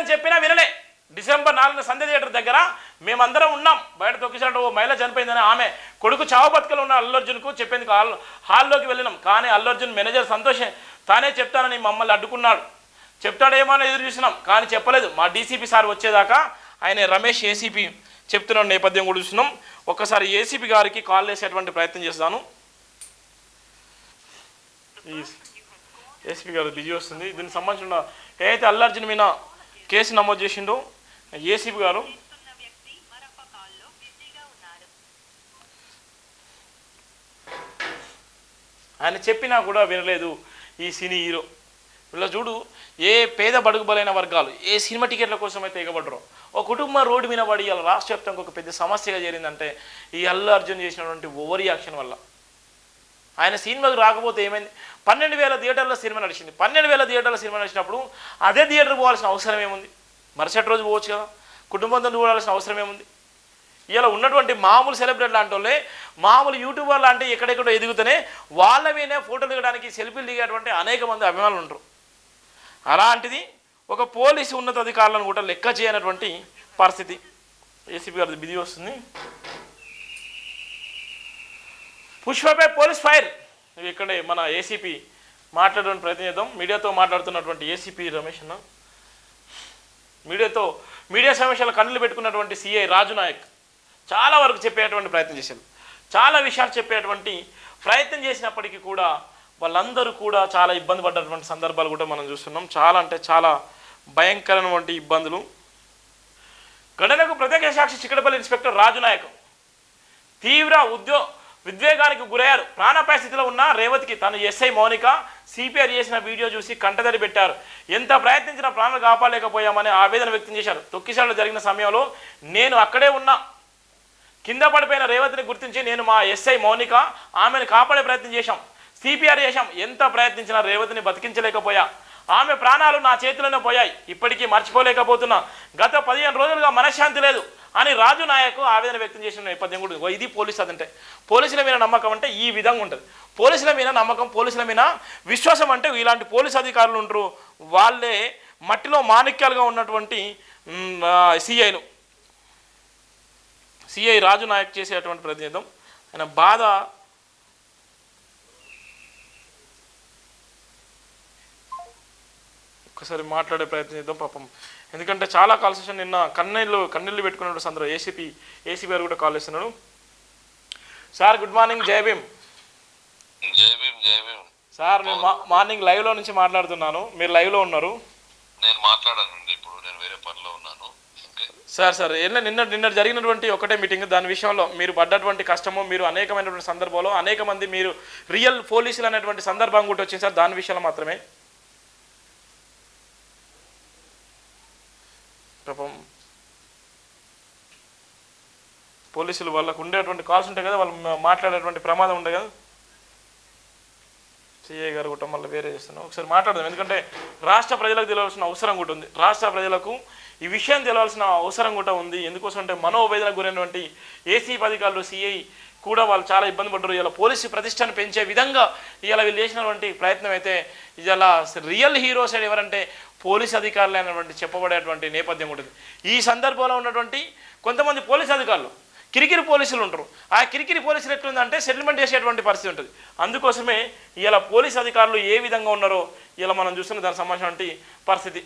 జరిగిందని చెప్పినా వినలే. డిసెంబర్ నాలుగున సంధ్య థియేటర్ దగ్గర మేమందరం ఉన్నాం. బయట తొక్కిసినట్టు ఓ మహిళ చనిపోయిందని ఆమె కొడుకు చావు బతుకలు ఉన్న అల్లు అర్జున్కు చెప్పేందుకు హాల్ హాల్లోకి వెళ్ళినాం. కానీ అల్లు అర్జున్ మేనేజర్ సంతోష్. తానే చెప్తానని మమ్మల్ని అడ్డుకున్నాడు. చెప్తాడేమో అని ఎదురు చూసినాం. కానీ చెప్పలేదు. మా డీసీపీ సార్ వచ్చేదాకా ఆయన రమేష్ ఏసీపీ చెప్తున్న నేపథ్యం కూడా చూసినాం ఒక్కసారి ఏసీపీ గారికి కాల్ చేసేటువంటి ప్రయత్నం చేస్తాను. ఏసీపీ గారు బిజీ వస్తుంది. దీనికి సంబంధించిన ఏదైతే అల్లు అర్జున్ మీద కేసు నమోదు చేసిండు ఏసీబీ గారు. ఆయన చెప్పినా కూడా వినలేదు ఈ సినీ హీరో. ఇలా చూడు ఏ పేద బడుగు బలైన వర్గాలు ఏ సినిమా టికెట్ల కోసం అయితే ఎగబడరో ఒక కుటుంబం రోడ్డు మీద పడి ఇలా రాష్ట్ర వ్యాప్తంగా ఒక పెద్ద సమస్యగా చేరిందంటే ఈ అల్లు అర్జున్ చేసినటువంటి ఓవర్ యాక్షన్ వల్ల. ఆయన సినిమాకు రాకపోతే ఏమైంది? పన్నెండు వేల థియేటర్లో సినిమా నడిచింది. పన్నెండు వేల థియేటర్ల సినిమా నడిచినప్పుడు అదే థియేటర్ పోవాల్సిన అవసరం ఏముంది? మరుసటి రోజు పోవచ్చు కదా. కుటుంబంతో చూడాల్సిన అవసరం ఏముంది? ఇలా ఉన్నటువంటి మామూలు సెలబ్రిటీ లాంటి వాళ్ళే మామూలు యూట్యూబర్ లాంటి ఎక్కడెక్కడో ఎదుగుతూనే వాళ్ళ మీద ఫోటోలు దిగడానికి సెల్ఫీలు దిగేటువంటి అనేక మంది అభిమానులు ఉంటారు అలాంటిది ఒక పోలీసు ఉన్నతాధికారులను కూడా లెక్క చేయనటువంటి పరిస్థితి. ఏసీపీ గారి బిజీ వస్తుంది. పుష్పపై పోలీస్ ఫైర్. ఇక్కడే మన ఏసీపీ మాట్లాడడం ప్రయత్నం మీడియాతో మాట్లాడుతున్నటువంటి ఏసీపీ రమేష్ అన్న. మీడియాతో మీడియా సమస్యలు కన్నులు పెట్టుకున్నటువంటి సిఐ రాజు నాయక్ చాలా వరకు చెప్పేటువంటి ప్రయత్నం చేశారు చాలా విషయాలు చెప్పేటువంటి ప్రయత్నం చేసినప్పటికీ కూడా వాళ్ళందరూ కూడా చాలా ఇబ్బంది పడ్డటువంటి సందర్భాలు కూడా మనం చూస్తున్నాం. చాలా అంటే చాలా భయంకరమైనటువంటి ఇబ్బందులు. ఘటనకు ప్రత్యేక సాక్షి చిక్కడపల్లి ఇన్స్పెక్టర్ రాజు నాయక్. తీవ్ర ఉద్యోగ విద్వేగానికి గురయ్యారు. ప్రాణాపాయ స్థితిలో ఉన్న రేవతికి తను ఎస్ఐ మౌనిక సిపిఆర్ చేసిన వీడియో చూసి కంటదడి పెట్టారు. ఎంత ప్రయత్నించినా ప్రాణాలు కాపాడలేకపోయామని ఆవేదన వ్యక్తం చేశారు. తొక్కిసాలు జరిగిన సమయంలో నేను అక్కడే ఉన్నా. కింద పడిపోయిన రేవతిని గుర్తించి నేను మా ఎస్ఐ మౌనిక ఆమెను కాపాడే ప్రయత్నం చేశాం. సిపిఆర్ చేశాం. ఎంత ప్రయత్నించినా రేవతిని బతికించలేకపోయా. ఆమె ప్రాణాలు నా చేతిలోనే పోయాయి. ఇప్పటికీ మర్చిపోలేకపోతున్నా. గత పదిహేను రోజులుగా మనశ్శాంతి లేదు. అని రాజు నాయకు ఆవేదన వ్యక్తం చేసిన నేపథ్యం కూడా ఇది పోలీస్ అదంటే. పోలీసుల మీద నమ్మకం అంటే ఈ విధంగా ఉంటుంది. పోలీసుల మీద నమ్మకం పోలీసుల మీద విశ్వాసం అంటే ఇలాంటి పోలీస్ అధికారులు ఉంటారు వాళ్ళే మట్టిలో మాణిక్యాలుగా ఉన్నటువంటి సిఐలు. సిఐ రాజు నాయక్ చేసేటువంటి ప్రతినిధం. ఆయన బాధ ఒకసారి మాట్లాడే ప్రయత్నం చేద్దాం పాపం. ఎందుకంటే చాలా కాల్స్ వచ్చాయి నిన్న కన్నీళ్ళు కన్నీళ్ళు పెట్టుకున్న సందర్భం. ఏసీపీ ఏసీపీ గారు కూడా కాల్ చేస్తున్నాడు సార్ గుడ్ మార్నింగ్ జై భీమ్. జై భీమ్ జై భీమ్. సార్ నేను మార్నింగ్ లైవ్లో నుంచి మాట్లాడుతున్నాను. మీరు లైవ్లో ఉన్నారు. నేను మాట్లాడానండి ఇప్పుడు నేను వేరే పనిలో ఉన్నాను. సార్ సార్ నిన్న నిన్న జరిగినటువంటి ఒకటే మీటింగ్. దాని విషయంలో మీరు పడ్డటువంటి కష్టము మీరు అనేకమైనటువంటి సందర్భంలో అనేక మంది మీరు రియల్ పోలీసులు అనేటువంటి సందర్భం కూడా వచ్చింది సార్. దాని విషయంలో మాత్రమే. పాపం పోలీసులు వాళ్ళకు ఉండేటువంటి కాల్స్ ఉంటాయి కదా వాళ్ళు మాట్లాడేటువంటి ప్రమాదం ఉండే కదా. సిఐ గారు కూడా మళ్ళీ వేరే చేస్తున్నాం ఒకసారి మాట్లాడదాం. ఎందుకంటే రాష్ట్ర ప్రజలకు తెలియాల్సిన అవసరం కూడా ఉంది. రాష్ట్ర ప్రజలకు ఈ విషయం తెలియాల్సిన అవసరం కూడా ఉంది. ఎందుకోసం అంటే మనోవేదనకు గురైనటువంటి ఏసీ అధికారులు సిఐ కూడా వాళ్ళు చాలా ఇబ్బంది పడ్డారు. ఇలా పోలీసు ప్రతిష్టను పెంచే విధంగా ఇలా వీళ్ళు చేసినటువంటి ప్రయత్నం అయితే ఇలా రియల్ హీరోస్ ఎవరంటే పోలీస్ అధికారులు అనేటువంటి చెప్పబడేటువంటి నేపథ్యం ఉంటుంది ఈ సందర్భంలో ఉన్నటువంటి కొంతమంది పోలీస్ అధికారులు కిరికిరి పోలీసులు ఉంటారు. ఆ కిరికిరి పోలీసులు ఎట్లుందంటే సెటిల్మెంట్ చేసేటువంటి పరిస్థితి ఉంటుంది. అందుకోసమే ఇలా పోలీస్ అధికారులు ఏ విధంగా ఉన్నారో ఇలా మనం చూస్తున్న దానికి సంబంధించినటువంటి పరిస్థితి.